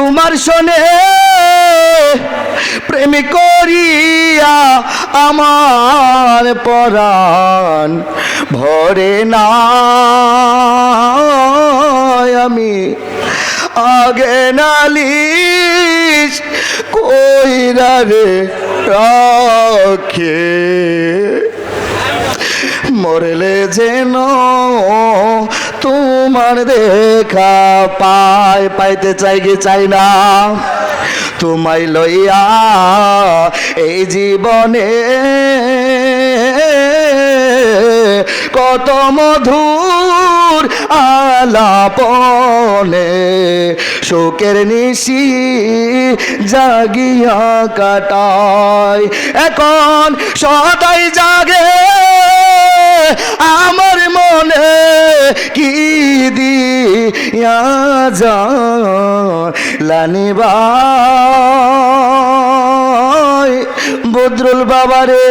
তোমার শোনে প্রেম করিয়া আমার পরাণ ভরে না। আমি আগে নালিশ কইরা রে রাখে। মরলে যেন তোমার দেখা পায়, পাইতে চাই কি চাই না? তোমায় লইয়া এই জীবনে কত মধুর আলাপনে শোকের নিশি জাগিয়া কাটায়। এখন সদাই জাগে আমার মনে কি দিয়া লানিবা বদরুল বাবারে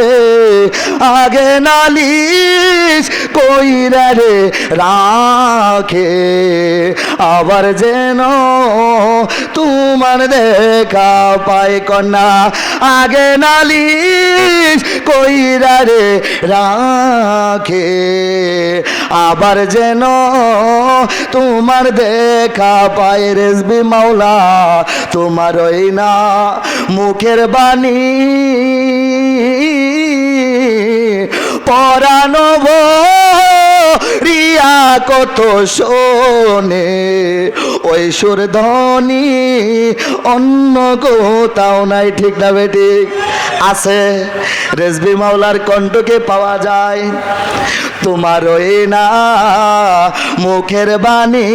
আগে নালিশ কইরা রে রাখে আবার যেন তোমার দেখা পায় কন্যা। আগে নালিশ কইরা রে রাখে। আবার যেন তোমার দেখা পায় রেসবি মাওলা, তোমার ওই না মুখের বাণী। পরানব রিয়া কত শোনে, ওই সুর ধ্বনি অন্য কোথাও নাই, ঠিক না বেঠিক আছে রেসবি মাওলার কণ্ঠকে পাওয়া যায়। তোমার ওই না মুখের বাণী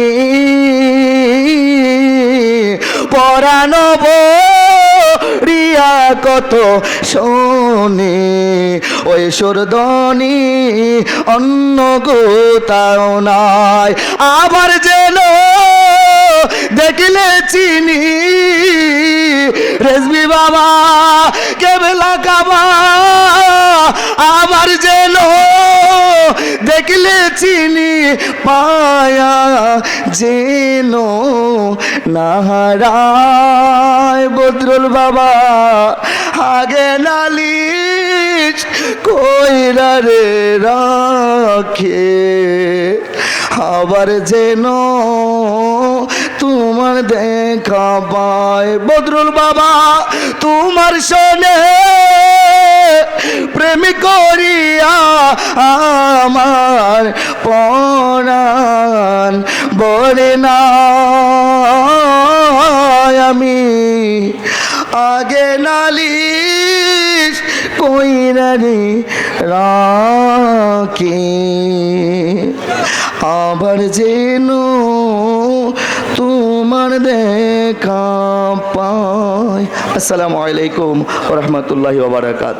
পরানব রিয়া কত শোনে। ওই সুরদনি অন্য কোথাও নাই। আবার যেন দেখলে চিনি, রেজবি বাবা, কেবলা কাবা। আবার যেন দেখলে চিনি পায়া যেন নাহারায়। বদরুল বাবা, আগে নালিশ কইরা রাখে। আবার যেন তোমার দেখা পায়। বদরুল বাবা, তোমার শোনে প্রেম করিয়া আমার পরাণ বলে না। আমি আগে নালিশ কইরানি রাকে আবার যেন তোমার দেখা পায় আসসালামু আলাইকুম রহমতুল্লাহ ওবরাকাত